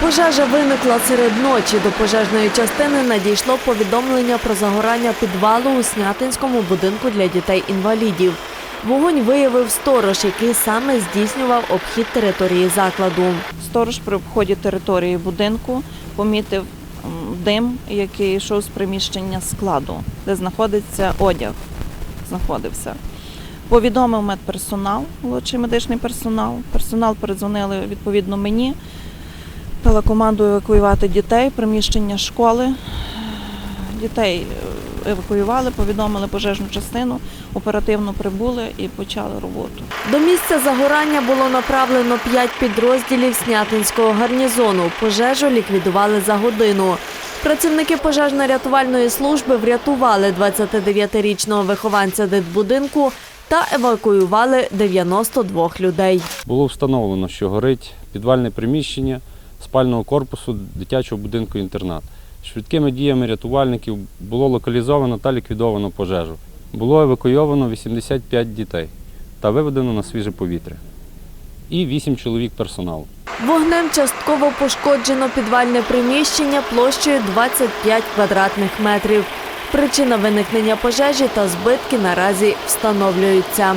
Пожежа виникла серед ночі. До пожежної частини надійшло повідомлення про загорання підвалу у Снятинському будинку для дітей-інвалідів. Вогонь виявив сторож, який саме здійснював обхід території закладу. Сторож при обході території будинку помітив дим, який йшов з приміщення складу, де знаходиться одяг. Знаходився. Повідомив медперсонал, молодший медичний персонал. Персонал передзвонили відповідно мені. Дала команду евакуювати дітей, приміщення школи. Дітей е, евакуювали, повідомили пожежну частину, оперативно прибули і почали роботу. До місця загорання було направлено п'ять підрозділів Снятинського гарнізону. Пожежу ліквідували за годину. Працівники пожежно-рятувальної служби врятували 29-річного вихованця дитбудинку та евакуювали 92 людей. Було встановлено, що горить підвальне приміщення спального корпусу дитячого будинку інтернат. Швидкими діями рятувальників було локалізовано та ліквідовано пожежу. Було евакуйовано 85 дітей та виведено на свіже повітря. І 8 чоловік персоналу. Вогнем частково пошкоджено підвальне приміщення площею 25 квадратних метрів. Причина виникнення пожежі та збитки наразі встановлюються.